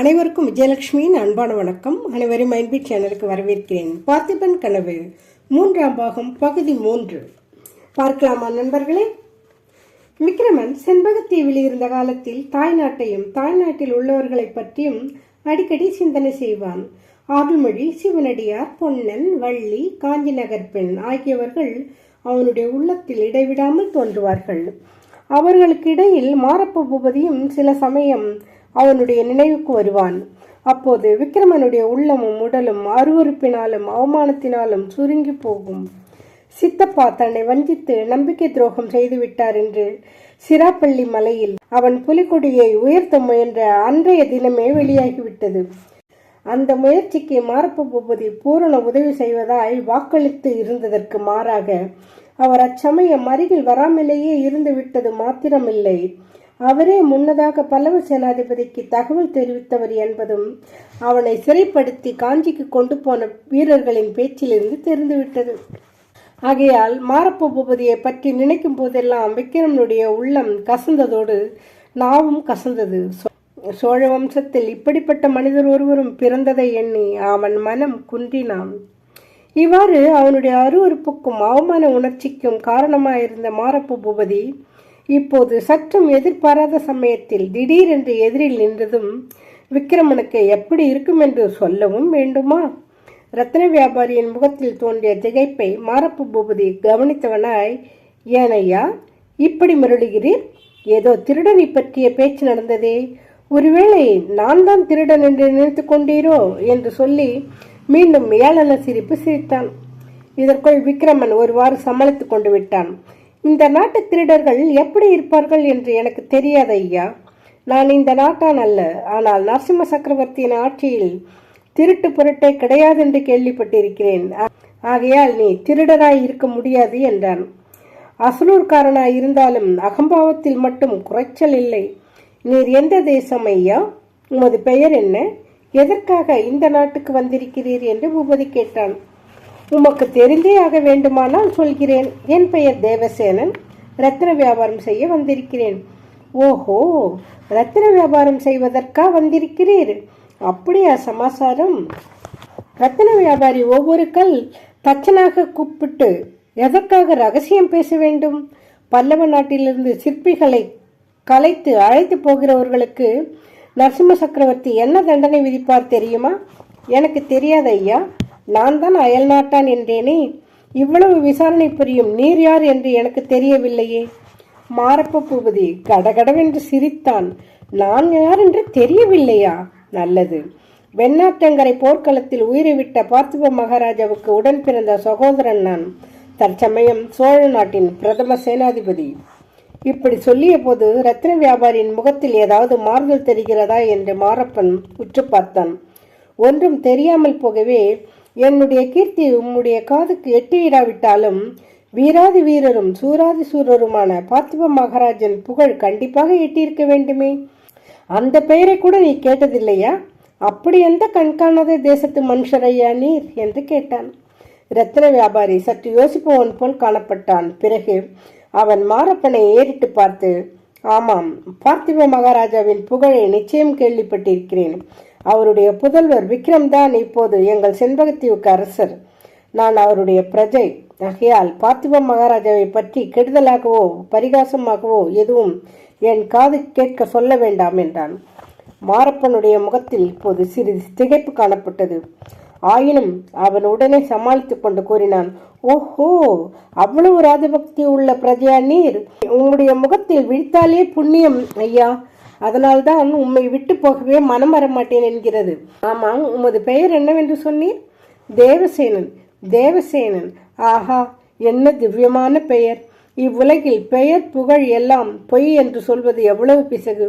அனைவருக்கும் விஜயலட்சுமியின் அன்பான வணக்கம். அனைவரும் மைன்பி சேனலுக்கு வரவேற்கிறேன். பார்த்திபன் கனவு மூன்றாம் பாகம் பகுதி மூன்று. பார்க்கலாமா நண்பர்களே? விக்ரமன் செண்பகத்தீவில் இருந்த காலத்தில் தாய்நாட்டையும் தாய்நாட்டில் உள்ளவர்களை பற்றியும் அடிக்கடி சிந்தனை செய்வான். ஆறுமொழி சிவனடியார் பொன்னன் வள்ளி காஞ்சி நகர் பெண் ஆகியவர்கள் அவனுடைய உள்ளத்தில் இடைவிடாமல் தோன்றுவார்கள். அவர்களுக்கு இடையில் மாரப்ப பூபதியும் சில சமயம் அவனுடைய நினைவுக்கு வருவான். அப்போது விக்ரமனுடைய உள்ளமும் உடலும் அருவருப்பினாலும் அவமானத்தினாலும் சுருங்கி போகும். சித்தப்பா தன்னை வஞ்சித்து நம்பிக்கை துரோகம் செய்துவிட்டார் என்று சிராப்பள்ளி மலையில் அவன் புலிகொடியை உயர்த்த முயன்ற அன்றைய தினமே வெளியாகிவிட்டது. அந்த முயற்சிக்கு மாரப்ப பூபதி பூரண உதவி செய்வதாய் வாக்களித்து இருந்ததற்கு மாறாக அவர் அச்சமயம் அருகில் வராமலேயே இருந்து விட்டது மாத்திரமில்லை. அவரே முன்னதாக பல்லவ சேனாதிபதிக்கு தகவல் தெரிவித்தவர் என்பதும் அவனை சிறைப்படுத்தி காஞ்சிக்கு கொண்டு போன வீரர்களின் பேச்சிலிருந்து தெரிந்துவிட்டது. ஆகையால் மாரப்ப பூபதியை பற்றி நினைக்கும் போதெல்லாம் விக்ரமனுடைய உள்ளம் கசந்ததோடு நாவும் கசந்தது. சோழ வம்சத்தில் இப்படிப்பட்ட மனிதர் ஒருவரும் பிறந்ததை எண்ணி அவன் மனம் குன்றினான். இவ்வாறு அவனுடைய அருவறுப்புக்கும் அவமான உணர்ச்சிக்கும் காரணமாயிருந்த மாரப்ப பூபதி இப்போது சற்றும் எதிர்பாராத சமயத்தில் திடீரென்று எதிரில் நின்றதும் விக்ரமனுக்கு எப்படி இருக்கும் என்று சொல்லவும் வேண்டுமா? ரத்ன வியாபாரியின் முகத்தில் தோன்றிய திகைப்பை மாரப்பு பூபதி கவனித்தவனாய் ஏனையா இப்படி மருளுகிறீர்? ஏதோ திருடனை பற்றிய பேச்சு நடந்ததே. ஒருவேளை நான் தான் திருடன் என்று நினைத்து கொண்டீரோ? என்று சொல்லி மீண்டும் ஏளன சிரிப்பு சிரித்தான். இதற்குள் விக்ரமன் ஒருவாறு சமாளித்துக் கொண்டு விட்டான். இந்த நாட்டு திருடர்கள் எப்படி இருப்பார்கள் என்று எனக்கு தெரியாது ஐயா. நான் இந்த நாட்டான் அல்ல. ஆனால் நரசிம்ம சக்கரவர்த்தியின் ஆட்சியில் திருட்டு பொருட்டே கிடையாது என்று கேள்விப்பட்டிருக்கிறேன். ஆகையால் நீ திருடராய் இருக்க முடியாது என்றான். அசலூர்காரனாய் இருந்தாலும் அகம்பாவத்தில் மட்டும் குறைச்சல் இல்லை. நீர் எந்த தேசம் ஐயா? உமது பெயர் என்ன? எதற்காக இந்த நாட்டுக்கு வந்திருக்கிறீர் என்று பூபதி கேட்டான். உமக்கு தெரிந்தே ஆக வேண்டுமானால் சொல்கிறேன். என் பெயர் தேவசேனன். ரத்ன வியாபாரம் செய்ய வந்திருக்கிறேன். ஓஹோ ரத்ன வியாபாரம் செய்வதற்கா வந்திருக்கிறீர்? அப்படியா சமாசாரம். ரத்ன வியாபாரி ஒவ்வொரு கல் தச்சனாக கூப்பிட்டு எதற்காக ரகசியம் பேச வேண்டும்? பல்லவ நாட்டிலிருந்து சிற்பிகளை கலைத்து அழைத்து போகிறவர்களுக்கு நரசிம்ம சக்கரவர்த்தி என்ன தண்டனை விதிப்பார் தெரியுமா? எனக்கு தெரியாது ஐயா. நான் தான் அயல் நாட்டான் என்றேனே? இவ்வளவு விசாரணை புரியும் நீர் யார் என்று எனக்கு தெரியவில்லையே. மாரப்ப பூபதி கடகடவென்று சிரித்தான். நான் யார் என்று தெரியவில்லையா? நல்லது. வெண்ணாற்றங்கரை போர்க்களத்தில் உயிரை விட்ட பார்த்திப மகாராஜாவுக்கு உடன் பிறந்த சகோதரன் நான். தற்சமயம் சோழ நாட்டின் பிரதம சேனாதிபதி. இப்படி சொல்லிய போது ரத்ன வியாபாரியின் முகத்தில் ஏதாவது மாறுதல் தெரிகிறதா? என்று மாரப்பன் உற்று பார்த்தான். ஒன்றும் தெரியாமல் போகவே என்னுடைய கீர்த்தி உம்முடைய காதுக்கு எட்டியிடாவிட்டாலும் வீராதி வீரரும் சூராதி சூரருமான பார்த்திப மகாராஜன் புகழ் கண்டிப்பாக எட்டியிருக்க வேண்டுமே? அந்த பெயரை கூட நீ கேட்டதில்லையா? அப்படி எந்த கண்காணாத தேசத்து மனுஷரையா நீர்? என்று கேட்டான். ரத்ன வியாபாரி சற்று யோசிப்பவன் போல் காணப்பட்டான். பிறகு அவன் மாரப்பனை ஏறிட்டு பார்த்து ஆமாம். பார்த்திப மகாராஜாவின் புகழை நிச்சயம் கேள்விப்பட்டிருக்கிறேன். அவருடைய புதல்வர் விக்ரம் தான் இப்போது எங்கள் செண்பகத்தீவுக்கு அரசர். நான் அவருடைய பிரஜை. ஆகையால் பார்த்திப மகாராஜாவை பற்றி கெடுதலாகவோ பரிகாசமாகவோ எதுவும் என் காது கேட்க சொல்ல வேண்டாம் என்றான். மாரப்பனுடைய முகத்தில் இப்போது சிறிது திகைப்பு காணப்பட்டது. ஆயினும் அவன் உடனே சமாளித்துக் கொண்டு கூறினான் ஓஹோ அவ்வளவு ராஜபக்தி உள்ள பிரஜா நீர்? உங்களுடைய முகத்தில் விழித்தாலே புண்ணியம் ஐயா. அதனால்தான் உம்மை விட்டு போகவே மனம் வரமாட்டேன் என்கிறது. ஆமாம் உமது பெயர் என்னவென்று சொன்னீர்? தேவசேனன் தேவசேனன். ஆஹா என்ன திவ்யமான பெயர். இவ்வுலகில் பெயர் புகழ் எல்லாம் பொய் என்று சொல்வது எவ்வளவு பிசகு.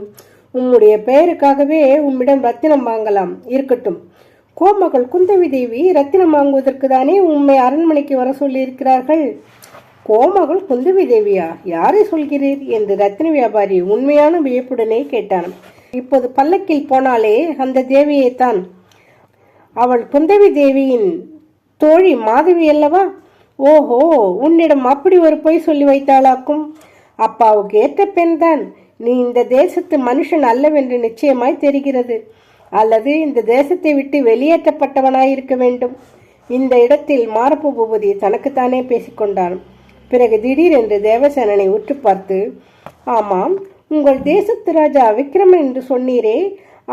உம்முடைய பெயருக்காகவே உம்மிடம் ரத்தினம் வாங்கலாம். இருக்கட்டும். கோமகள் குந்தவி தேவி ரத்தினம் வாங்குவதற்கு தானே உண்மை அரண்மனைக்கு வர சொல்லியிருக்கிறார்கள். கோமகள் குந்தவி தேவியா யாரை சொல்கிறீர்? என்று ரத்தின வியாபாரி உண்மையான வியப்புடனே கேட்டான். இப்போது பல்லக்கில் போனாலே அந்த தேவியைத்தான் அவள் குந்தவி தேவியின் தோழி மாதவி அல்லவா? ஓஹோ உன்னிடம் அப்படி ஒரு பொய் சொல்லி வைத்தாளாக்கும். அப்பாவுக்கு ஏற்ற பெண்தான். நீ இந்த தேசத்து மனுஷன் அல்லவென்று நிச்சயமாய் தெரிகிறது. அல்லது இந்த தேசத்தை விட்டு வெளியேற்றப்பட்டவனாயிருக்க வேண்டும். இந்த இடத்தில் மாரப்பு பூபதி தனக்குத்தானே பேசிக்கொண்டான். பிறகு திடீரென்று தேவசேனனை உற்று பார்த்து ஆமாம் உங்கள் தேசத்து ராஜா விக்ரமன் என்று சொன்னீரே.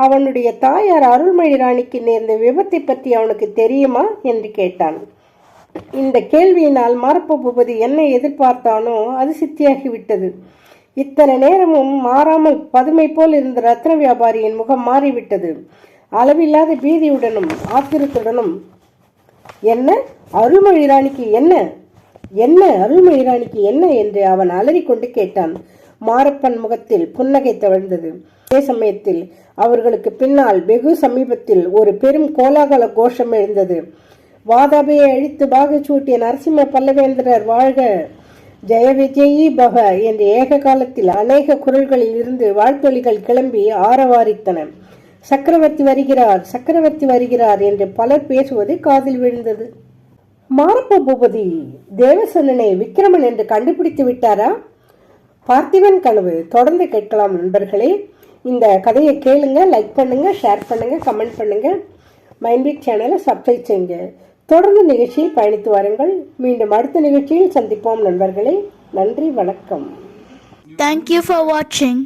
அவனுடைய தாயார் அருள்மொழி ராணிக்கு நேர்ந்த விபத்தை பற்றி அவனுக்கு தெரியுமா? என்று கேட்டான். இந்த கேள்வியினால் மாரப்ப பூபதி என்ன எதிர்பார்த்தானோ அது சித்தியாகிவிட்டது. இத்தனை நேரமும் மாறாமல் பதுமை போல் இருந்த ரத்ன வியாபாரியின் முகம் மாறிவிட்டது. அளவில்லாத பீதியுடனும் ஆத்திரத்துடனும் என்ன? அருள்மொழி ராணிக்கு என்ன? என்ன? அருள்மொழி ராணிக்கு என்ன? என்று அவன் அலறிக்கொண்டு கேட்டான். மாரப்பன் முகத்தில் புன்னகை தவழ்ந்தது. அதே சமயத்தில் அவர்களுக்கு பின்னால் வெகு சமீபத்தில் ஒரு பெரும் கோலாகல கோஷம் எழுந்தது. வாதாபியை அழித்து பாகச்சூட்டிய நரசிம்ம பல்லவேந்திரர் வாழ்க! ஜெய விஜயி பவ என்ற ஏக காலத்தில் அநேக குரல்களில் இருந்து வாழ்த்தொலிகள் கிளம்பி ஆரவாரித்தன. சக்கரவர்த்தி வருகிறார் சக்கரவர்த்தி வருகிறார் என்று பலர் பேசுவது காதில் விழுந்தது. மாரப்ப பூபதி தேவசனனை விக்ரமன் என்று கண்டுபிடித்து விட்டாரா? பார்த்திபன் கனவு தொடர்ந்து கேட்கலாம் நண்பர்களே. இந்த கதையை கேளுங்க லைக் பண்ணுங்க ஷேர் பண்ணுங்க கமெண்ட் பண்ணுங்க. மைண்ட்பிக் சேனலை சப்ஸ்கிரைப் செய்யுங்க. தொடர்ந்து நிகழ்ச்சியில் பயணித்து வாருங்கள். மீண்டும் அடுத்த நிகழ்ச்சியில் சந்திப்போம் நண்பர்களே. நன்றி வணக்கம். தேங்க்யூ ஃபார் வாட்சிங்.